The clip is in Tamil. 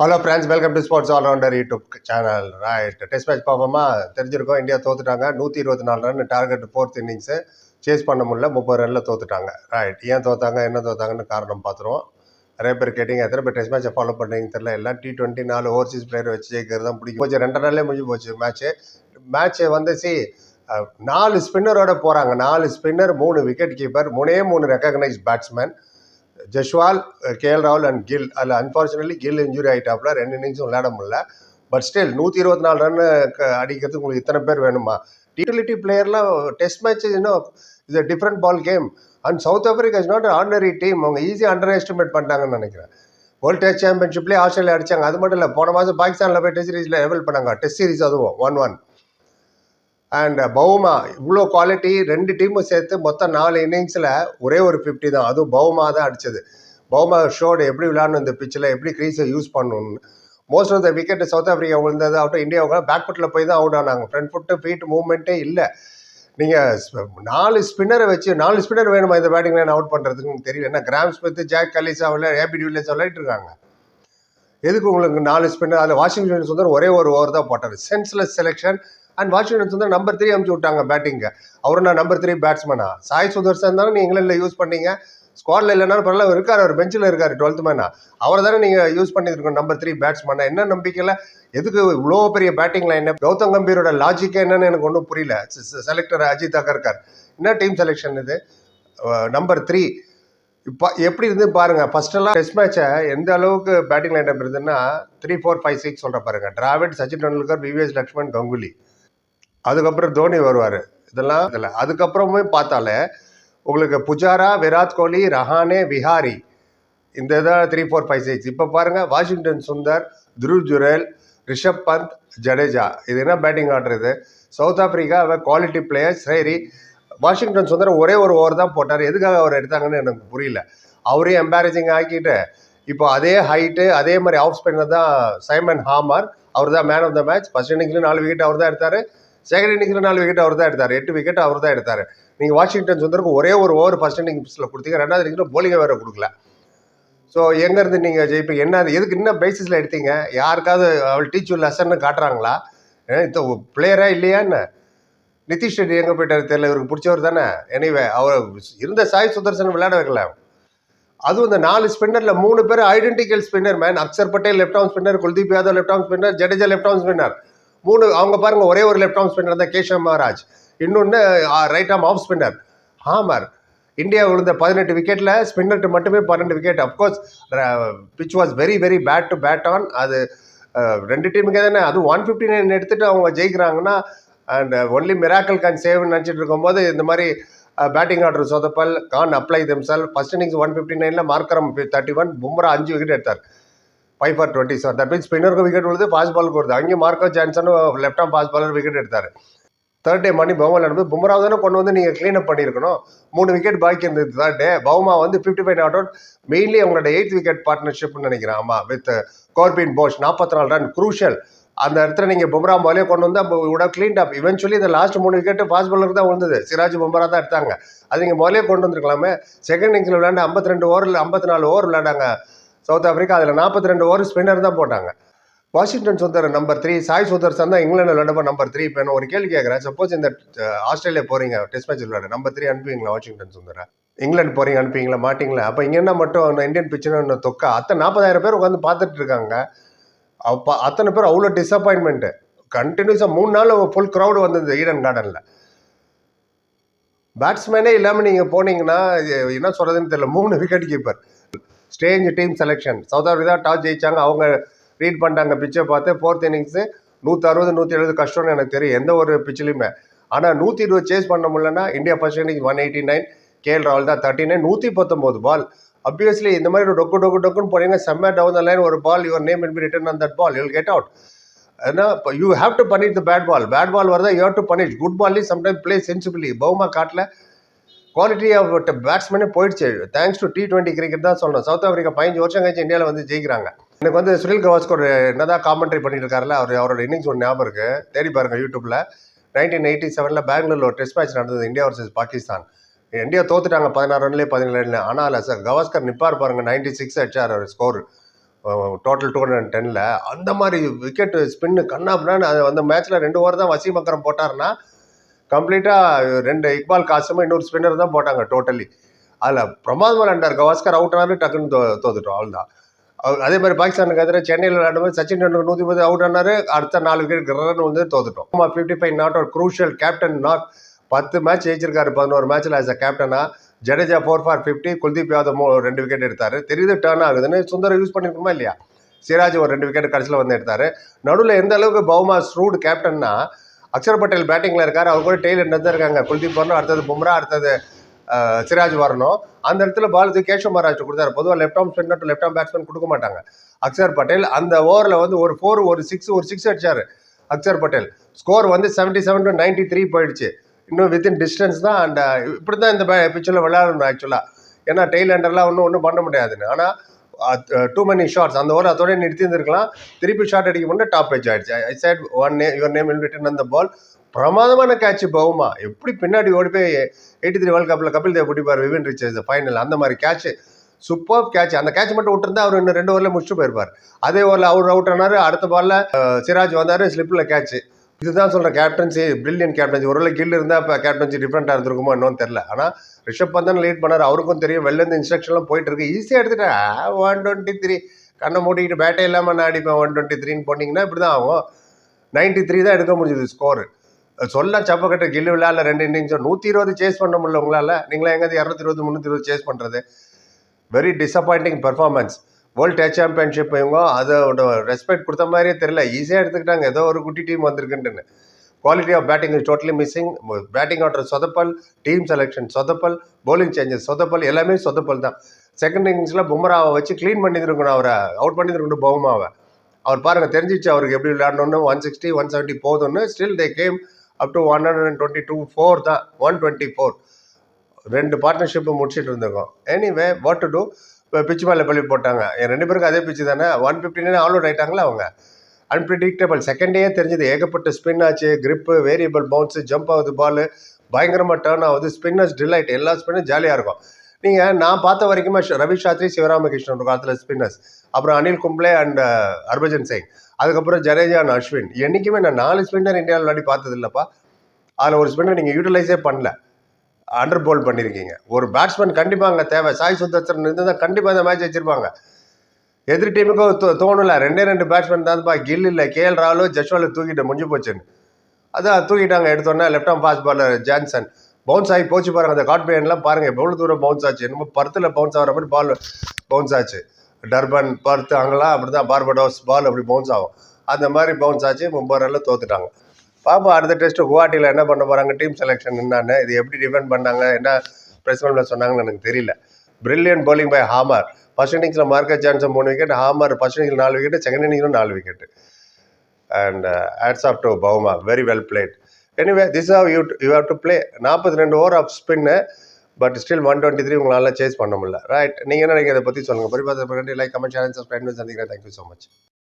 Hello friends welcome to sports allrounder YouTube channel right test match பார்ப்போமா தெரிஞ்சிருக்கோம் இந்தியா தோத்துட்டாங்க. நூற்றி இருபத்தி நாலு run target fourth innings chase பண்ண முடியல முப்பது ரனில் தோத்துட்டாங்க. ரைட் ஏன் தோத்தாங்க என்ன தோத்தாங்கன்னு காரணம் பார்த்துருவோம். நிறைய பேர் கேட்டிங்க எத்தனை பேர் டெஸ்ட் மேட்சை ஃபாலோ பண்ணுறீங்கன்னு தெரியல. எல்லாம் டி டுவெண்ட்டி நாலு ஓவர்சீஸ் பிளேயர் வச்சு ஜெயிக்கிறது தான் பிடிக்கும். போச்சு ரெண்டு நாளே முடிஞ்சு போச்சு மேட்ச்சு மேட்ச்சு வந்து சி நாலு ஸ்பின்னரோட போகிறாங்க நாலு ஸ்பின்னர் மூணு விக்கெட் கீப்பர் மூணே மூணு ரெக்கக்னைஸ் பேட்ஸ்மேன் ஜஷ்வால் கேஎல் ராகுல் அண்ட் கில் அதில் அன்ஃபார்ச்சுனேட்லி கில் இன்ஜுரி ஆகிட்டாப்புல ரெண்டு இன்னிங்ஸும் விளையாட முடியல. பட் ஸ்டில் நூற்றி இருபத்தி நாலு ரன் அடிக்கிறதுக்கு உங்களுக்கு இத்தனை பேர் வேணுமா? டிடிலிட்டி பிளேயர்லாம் டெஸ்ட் மேட்ச் இன்னும் இது different ball game and South Africa is not ordinary team அவங்க ஈஸியாக அண்டர் எஸ்டிமேட் பண்ணிட்டாங்கன்னு நினைக்கிறேன். வேர்ல்டு டெஸ்ட் சாம்பியன்ஷிப்லேயே ஆஸ்திரேலியா அடிச்சாங்க. அது மட்டும் இல்லை போன மாதம் பாகிஸ்தானில் போய் டெஸ்ட் சீரீஸில் லெவல் பண்ணாங்க. டெஸ்ட் சீரிஸ் அதுவும் ஒன் ஒன் அண்ட் பவுமா இவ்வளோ குவாலிட்டி ரெண்டு டீமும் சேர்த்து மொத்தம் நாலு இன்னிங்ஸில் ஒரே ஒரு ஃபிஃப்டி தான். அதுவும் பவுமா தான் அடிச்சது. பவுமா ஷோடு எப்படி விளையாடணும் இந்த பிச்சில் எப்படி க்ரீஸை யூஸ் பண்ணணும்னு. Most of the wicket South Africa விழுந்தது ஆகட்டும் இந்தியாவுக்கு பேக் ஃபுட்டில் போய் தான் அவுட் ஆனாங்க. ஃப்ரண்ட் ஃபுட்டு ஃபீட் மூவ்மெண்ட்டே இல்லை. நீங்கள் நாலு ஸ்பின்னரை வச்சு நாலு ஸ்பின்னர் வேணுமா இந்த பேட்டிங் லைன் அவுட் பண்ணுறதுக்குன்னு தெரியல. என்ன கிராம் ஸ்மித் ஜாக் கலிசா விளையாட ஏபி டிவிலியர்ஸ் விளையாட்டு இருக்காங்க எதுக்கு உங்களுக்கு நாலு ஸ்பின்னர் அதில் வாஷிங்டன் சுந்தர் ஒரே ஒரு ஓவர் தான் போட்டார். Senseless selection and Washington Sundar number three அமுச்சு விட்டாங்க பேட்டிங்கு அவரும் நான் நம்பர் த்ரீ பேட்ஸ்மேனா சாய் சுதர்சன் தானே நீங்கள் இங்கிலாண்டில் யூஸ் பண்ணீங்க. ஸ்குவாடில் இல்லைனாலும் பரவாயில்ல இருக்கார் அவர் பெஞ்சில் இருக்கார் டுவெல்த் மேனா அவர் தானே நீங்கள் யூஸ் பண்ணியிருக்கோம் நம்பர் த்ரீ பேட்ஸ்மேனா என்ன நம்பிக்கையில்? எதுக்கு இவ்வளோ பெரிய பேட்டிங் லைன் கௌதம் கம்பீரோட லாஜிக்கே என்னன்னு எனக்கு ஒன்றும் புரியல. செலக்டர் அஜித் அகர்கர் என்ன டீம் செலெக்ஷன் இது? நம்பர் த்ரீ இப்போ எப்படி இருந்து பாருங்கள் ஃபஸ்ட்டெல்லாம் டெஸ்ட் மேட்சை எந்த அளவுக்கு பேட்டிங் லைன் இருந்ததுன்னா த்ரீ ஃபோர் ஃபைவ் சிக்ஸ் சொல்கிற பாருங்கள் டிராவிட் சச்சின் டெண்டுல்கர் விவிஎஸ் லக்ஷ்மண் கங்குலி அதுக்கப்புறம் தோனி வருவார். இதெல்லாம் இதில் அதுக்கப்புறமே பார்த்தாலே உங்களுக்கு புஜாரா விராட் கோலி ரஹானே விஹாரி இந்த இதான் த்ரீ ஃபோர் ஃபைவ் சிக்ஸ் இப்போ பாருங்கள் வாஷிங்டன் சுந்தர் துருவ் ஜுரேல் ரிஷப் பந்த் ஜடேஜா. இது என்ன பேட்டிங் ஆடுறது சவுத் ஆப்பிரிக்கா அவன் குவாலிட்டி பிளேயர்ஸ் சரி. வாஷிங்டன் சுந்தர் ஒரே ஒரு ஓவர் தான் போட்டார். எதுக்காக அவர் எடுத்தாங்கன்னு எனக்கு புரியல. அவரையும் எம்பாரசிங் ஆக்கிட்டு இப்போ அதே ஹைட்டு அதே மாதிரி ஆஃப் ஸ்பின்னர் தான் சைமன் ஹாமர் அவர் தான் man of the match first இன்னிங்லேயும் நாலு விக்கெட் அவர் தான் எடுத்தார். செகண்ட் இன்னிங்ஸில் நாலு விக்கெட் அவர் தான் எடுத்தார். எட்டு விக்கெட் அவர் தான் எடுத்தார். நீங்கள் வாஷிங்டன் சுந்தருக்கு ஒரே ஒரு ஓவர் ஃபர்ஸ்ட் இன்னிங்ஸில் கொடுத்தீங்க. ரெண்டாவது இன்னிங்ஸில் போலிங்கை வேறு கொடுக்கல. ஸோ எங்கேருந்து நீங்கள் ஜெயிப்பீங்க என்ன அது? எதுக்கு என்ன பேசிஸில் எடுத்தீங்க? யாருக்காவது அவள் டீச்சர் லெசன்னு காட்டுறாங்களா? இந்த பிளேயரா இல்லையான்னு நிதிஷ் ரெட்டி எங்கே போயிட்டார் தெரியல. இவருக்கு பிடிச்சவர் தானே? எனிவே அவர் இருந்த சாய் சுதர்சன் விளையாட வைக்கல. அதுவும் இந்த நாலு ஸ்பின்னரில் மூணு பேர் identical spinner man Axar Patel left arm spinner Kuldeep Yadav left arm spinner Jadeja left arm spinner மூணு அவங்க பாருங்க ஒரே ஒரு லெஃப்ட் ஆர்ம் ஸ்பின்னர் தான் கேஷவ் மகாராஜ். இன்னொன்று right arm off spinner Harmer India விழுந்த பதினெட்டு விக்கெட்டில் ஸ்பின்னர்ட்டு மட்டுமே பன்னெண்டு wicket of course pitch was very very bad to bat on அது ரெண்டு டீமுக்கே தானே அதுவும் ஒன் ஃபிஃப்டி நைன் எடுத்துகிட்டு அவங்க ஜெயிக்கிறாங்கன்னா அண்ட் ஒன்லி மிராக்கல் கான் சேவ்னு நினச்சிட்டு இருக்கும்போது இந்த மாதிரி batting order சொதப்பல் can apply themselves first innings one fifty நைனில் மார்க்கரம் தேர்ட்டி ஒன் பும்ரா அஞ்சு விக்கெட் எடுத்தார். Five for twenty seven that means ஸ்பின்னருக்கு wicket உள்ளது ஃபாஸ்ட் பாலுக்கு வருது. அங்கேயும் Marco ஜான்சனும் left arm fast bowler wicket எடுத்தார். தேர்ட் டே மணி பவுமா நடந்து பும்ரா தானே கொண்டு வந்து நீங்கள் க்ளீன் அப் பண்ணியிருக்கணும்? மூணு விக்கெட் பாக்கி இருந்தது. தேர்ட் டே பவுமா வந்து fifty five not out mainly அவங்களோட எயித் விக்கெட் பார்ட்னர்ஷிப்னு நினைக்கிறேன். ஆமாம் வித் கோர்பின் போஷ் நாற்பத்தி நாலு ரன் குரூஷியல் அந்த இடத்துல நீங்கள் பும்ரா பாலே கொண்டு வந்து அப்போ விட க்ளீன் அப் இவென்ச்சுவலி இந்த லாஸ்ட் மூணு விக்கெட்டு ஃபாஸ்ட் பாலருக்கு தான் விழுந்தது. சிராஜ் பும்ரா தான் எடுத்தாங்க. அது நீங்கள் முதலே கொண்டு வந்திருக்கலாமே. செகண்ட் இன்னிங்ஸில் விளையாண்டு ஐம்பத்தி ரெண்டு ஓவரில் ஐம்பத்தி நாலு ஓவர் விளையாண்டாங்க. சவுத் ஆப்பிரிக்கா அதில் நாற்பத்தி ரெண்டு ஓவர் ஸ்பின்னர் தான் போட்டாங்க. Washington Sundar number three Sai Sudharsan தான் இங்கிலாந்து விளையாடப்போ நம்பர் த்ரீ இப்போ நான் ஒரு கேள்வி கேட்குறேன் சப்போஸ் இந்த ஆஸ்திரேலியா போகிறீங்க டெஸ்ட் மேட்ச் விளையாட. நம்பர் த்ரீ அனுப்புவீங்களா வாஷிங்டன் சுந்தரை? இங்கிலாந்து போறீங்க அனுப்புவீங்களா மாட்டீங்களா? அப்போ இங்கே என்ன மட்டும் இந்தியன் பிச்சுன்னு தொக்கா? அத்தனை நாற்பதாயிரம் பேர் உட்காந்து பார்த்துட்டு இருக்காங்க. அப்போ அத்தனை பேர் அவ்வளோ டிசப்பாயின்மெண்ட்டு கண்டினியூஸாக மூணு நாள் ஃபுல் க்ரௌடு வந்தது ஈடன் கார்டனில் பேட்ஸ்மேனே இல்லாமல் நீங்கள் போனீங்கன்னா இது என்ன சொல்கிறதுன்னு தெரியல. மூணு wicket keeper strange team selection south Africa toss ஜெயிச்சாங்க. அவங்க ரீட் பண்ணிட்டாங்க பிச்சை பார்த்து ஃபோர்த் இன்னிங்ஸு நூற்றி அறுபது நூற்றி எழுபது கஷ்டம்னு எனக்கு தெரியும். எந்த ஒரு பிச்சிலையுமே ஆனால் நூற்றி இருபது சேஸ் பண்ண முடியலன்னா India first innings one eighty nine KL ராகுல் தான் தேர்ட்டி நைன் நூற்றி பத்தொம்போது பால் அப்வியஸ்லி இந்த மாதிரி ஒரு டொக்கு டொக்கு டொக்குன்னு போனீங்க செம்ம டவுன் த லைன் ஒரு ball your name be written on that ball you'll get out ஏன்னா you have to punish the bad ball bad ball வரதா you have to punish good பால்லையும் sometime play sensibly Bavuma காட்டில் குவாலிட்டி ஆஃப் பேட்ஸ்மேனே போயிடுச்சு. Thanks to T twenty cricket தான் சொல்லணும் சவுத் ஆஃப்ரிக்கா பதினஞ்சு வருஷம் கழிச்சு இந்தியாவில் வந்து ஜெயிக்கிறாங்க. எனக்கு வந்து சுனில் கவாஸ்கர் என்னதான் காமெண்ட்ரி பண்ணிட்டு இருக்காருல அவர் அவரோட இன்னிங்ஸ் ஒன்று ஞாபகம் இருக்கு. தேடி பாருங்கள் யூடியூப்ல நைன்டீன் எயிட்டி செவனில் பெங்களூர்ல ஒரு டெஸ்ட் மேட்ச் நடந்தது இந்தியா வர்சஸ் பாகிஸ்தான் இந்தியா தோத்துட்டாங்க பதினாறு ரன்லேயே பதினேழு ஆனால் சார் கவாஸ்கர் நிப்பார் பாருங்க நைன்டி சிக்ஸ் அடிச்சார் அவர் ஸ்கோர் டோட்டல் டூ ஹண்ட்ரட் டென்னில் அந்த மாதிரி விக்கெட் ஸ்பின்னு கண்ணாப்புனான்னு அது அந்த மேட்ச்சில் ரெண்டு ஓவர் தான் வசீம் அக்கரம் போட்டாருன்னா கம்ப்ளீட்டாக ரெண்டு இக்பால் காசுமா இன்னொரு ஸ்பின்னர் தான் போட்டாங்க டோட்டலி அதில் பிரமாதமாக விளாண்டார் கவாஸ்கர் அவுட் ஆனாலும் டக்குன்னு தோ தோத்துட்டோம். அவ்வளோதான் தான் அதே மாதிரி பாகிஸ்தானுக்கு எதிராக சென்னையில் விளையாடும்போது சச்சின் டெண்டுல்கர் நூற்றி பத்து அவுட் ஆனாரு. அடுத்த நாலு விக்கெட் கிரன்னு வந்து தோத்துட்டோம். ஆமாம் fifty five not out crucial captain not பத்து மேட்ச் ஜெயிச்சிருக்காரு. பதினோரு மேட்ச்சில் ஆஸ் அ கேப்டனா Jadeja four for fifty Kuldeep Yadav ரெண்டு விக்கெட் எடுத்தார். தெரியுது டேர்ன் ஆகுதுன்னு சுந்தர் யூஸ் பண்ணிருக்குமா இல்லையா? சிராஜ் ஒரு ரெண்டு விக்கெட் கடைசியில் வந்து எடுத்தார். நடுவில் எந்த அளவுக்கு பவுமா ஸ்ரூட் கேப்டன்னா அக்ஷர் பட்டேல் பேட்டிங்கில் இருக்கார். அவர் கூட டெய்லர் தான் இருக்காங்க. குல்தீப் வரணும் அடுத்தது பும்ரா அடுத்தது சிராஜ் வரணும் அந்த இடத்துல பால் தூக்கி கேஷவ் மகாராஜ் கொடுத்தாரு. பொதுவாக left arm spinner to left arm batsman கொடுக்க மாட்டாங்க. அக்ஷர் பட்டேல் அந்த ஓவரில் வந்து ஒரு ஃபோர் ஒரு சிக்ஸ் ஒரு சிக்ஸ் அடித்தார் அக்ஷர் பட்டேல். ஸ்கோர் வந்து seventy seven to ninety three போயிடுச்சு. இன்னும் வித்தின் டிஸ்டன்ஸ் தான் அண்ட் இப்படி தான் இந்த பிச்சில் விளையாடணும் ஆக்சுவலாக ஏன்னா டெய்லண்டர்லாம் ஒன்றும் ஒன்றும் பண்ண முடியாதுன்னு. ஆனால் டூ மெனி ஷார்ட்ஸ் அந்த ஓவர் அதோடய நிறுத்தியிருந்திருக்கலாம். திருப்பி ஷார்ட் அடிக்க முன்னே டாப் பேஜ் ஆயிடுச்சு. ஐ சைட் ஒன் நே யுவர் நேம் ரிட்டன் அந்த பால் பிரமாதமான கேட்ச் பவுமா. எப்படி பின்னாடி ஓடி போய் எயிட்டி த்ரீ வேர்ல்டு கப்பில் கபில் தேவ் பிடிப்பார் விவின் ரிச்சர்ஸ் ஃபைனல் அந்த மாதிரி கேட்ச் சூப்பர் கேட்ச் அந்த கேட்ச் மட்டும் விட்டுருந்தா அவர் இன்னும் ரெண்டு ஓவரில் முடிச்சுட்டு போயிருப்பார். அதே ஓவரில் அவர் அவுட் ஆனார். அடுத்த பாலில் சிராஜ் வந்தார் ஸ்லிப்பில் கேட்ச் இதுதான் சொல்கிறேன் கேப்டன்சி பிரில்லியன் கேப்டன்சி ஒருவேளை கில் இருந்தால் இப்போ கேப்டன்சி டிஃப்ரெண்ட்டாக இருந்திருக்குமோ என்னன்னு தெரில ஆனால் ரிஷப் பந்தன் லீட் பண்ணார். அவருக்கும் தெரியும். வெளிலேருந்து இன்ஸ்ட்ரக்ஷன்லாம் போயிட்டு இருக்கு. ஈஸியாக எடுத்துட்டேன் ஒன் டுவெண்ட்டி த்ரீ கண்ணை மூடிக்கிட்டு பேட்டே இல்லாமல் நான் அடிப்பேன்? ஒன் டுவெண்ட்டி த்ரீன்னு போட்டிங்கன்னா இப்படி தான் ஆகும். நைன்ட்டி த்ரீ தான் எடுக்க முடிஞ்சது ஸ்கோர் சொல்ல சப்பக்கட்டு கில்லு விழால ரெண்டு இன்னிங்ஸோ நூற்றி இருபது சேஸ் பண்ண முடியல உங்களால். நீங்களா எங்கேயாவது இரநூத்தி இருபது முந்நூற்றி இருபது சேஸ் பண்ணுறது very disappointing performance world test championship இவங்க அதோட ரெஸ்பெக்ட் கொடுத்த மாதிரியே தெரியல. ஈஸியாக எடுத்துக்கிட்டாங்க. ஏதோ ஒரு குட்டி team வந்திருக்குன்ட்டுன்னு. Quality of batting is totally missing batting order சொதப்பல் team selection சொதப்பல் பவுலிங் சேஞ்சஸ் சொதப்பல் எல்லாமே சொதப்பல் தான். செகண்ட் இன்னிங்ஸில் பும்ராவை வச்சு க்ளீன் பண்ணியிருக்கணும் அவரை. அவுட் பண்ணியிருக்கணும் பவுமாவை. அவர் பாருங்கள் தெரிஞ்சிச்சு அவருக்கு எப்படி விளையாடணும்னு. ஒன் சிக்ஸ்டி ஒன் செவன்ட்டி போதும்னு. Still they came up to one hundred and twenty two four தான். ஒன் டுவெண்ட்டி ஃபோர் ரெண்டு பார்ட்னர்ஷிப்பு முடிச்சிட்டு இருந்திருக்கோம். எனிவே வாட் டு டூ இப்போ பிச்சு மேலே பள்ளி போட்டாங்க. என் ரெண்டு பேருக்கும் அதே பிச்சு தானே? ஒன் ஃபிஃப்டின்னு ஆல் அவுட் ஆயிட்டாங்களா அவங்க? அன்பிரிடிக்டபிள் செகண்டே தெரிஞ்சது. ஏகப்பட்ட ஸ்பின் ஆச்சு. கிரிப்பு வேரியபிள் பவுன்ஸு ஜம்ப் ஆகுது பால் பயங்கரமாக டேர்ன் ஆகுது. ஸ்பின்னர்ஸ் டிலைட் எல்லா ஸ்பின்னும் ஜாலியாக இருக்கும். நீங்கள் நான் பார்த்த வரைக்குமே ரவி சாஸ்திரி சிவராமகிருஷ்ணன் ஒரு காலத்தில் ஸ்பின்னர்ஸ் அப்புறம் அனில் கும்ப்ளே அண்ட் uh, ஹர்பஜன் சிங். அதுக்கப்புறம் ஜடேஜா அண்ட் அஸ்வின். என்றைக்குமே நான் நாலு ஸ்பின்னர் இந்தியாவில் விளையாடி பார்த்தது இல்லைப்பா அதில் ஒரு ஸ்பின்னர் நீங்கள் யூட்டிலைஸே பண்ணல. அண்டர் போல் பண்ணியிருக்கீங்க ஒரு பேட்ஸ்மேன் கண்டிப்பாக அங்கே தேவை. சாய் சுந்தர்சன் இருந்து தான் கண்டிப்பாக அந்த மேட்ச் வச்சிருப்பாங்க. எதிர் டீமுக்கும் தோ ரெண்டே ரெண்டு பேட்ஸ்மேன் தான்ப்பா. கில் இல்லை. கேஎல் ராகுலும் ஜஸ்வாலோ தூக்கிட்டு முடிஞ்சு போச்சுன்னு. அதான் தூக்கிட்டாங்க. எடுத்தோன்னே லெஃப்ட் ஆம் ஃபாஸ்ட் பாலர் ஜான்சன் பவுன்ஸ் ஆகி போச்சு பாருங்க. அந்த காட் பேன்லாம் பாருங்க. எவ்வளோ தூரம் பவுன்ஸ் ஆச்சு. என்னமோ பர்த்தில் பவுன்ஸ் ஆகிற மாதிரி பால் பவுன்ஸ் ஆச்சு. டர்பன் பர்த் அங்கெல்லாம் அப்படி தான் பார்படோஸ் பால் அப்படி பவுன்ஸ் ஆகும். அந்த மாதிரி பவுன்ஸ் ஆச்சு. மும்பை ரனில் தோத்துட்டாங்க. பாப்பா அடுத்த டெஸ்ட் குவாட்டியில் என்ன பண்ண போகிறாங்க டீம் செலெக்ஷன் என்னன்னு இது எப்படி டிஃபெண்ட் பண்ணாங்க என்ன ப்ரெஸ் சொன்னாங்கன்னு எனக்கு தெரியல. Brilliant bowling by Harmer first இன்னிங்ஸில் மார்க்கெட் சான்ஸ் மூணு விக்கெட் ஹாமர் ஃபர்ஸ்ட் இன்னிங்ஸ் நாலு விக்கெட் செகண்ட் இன்னிங்ஸில் நாலு wicket and hats off to Bavuma very well played anyway this how you you have to play நாற்பத்தி ரெண்டு over of spin but still one twenty three உங்களால் சேஸ் பண்ண முடியல. ரைட் நீங்கள் என்ன நினைக்கிறத பற்றி சொல்லுங்கள் பரிபாத்திரம் லைக் கமெண்ட் சேனல் சப்ஸ்கிரைப் சந்திக்கிறேன். Thank you so much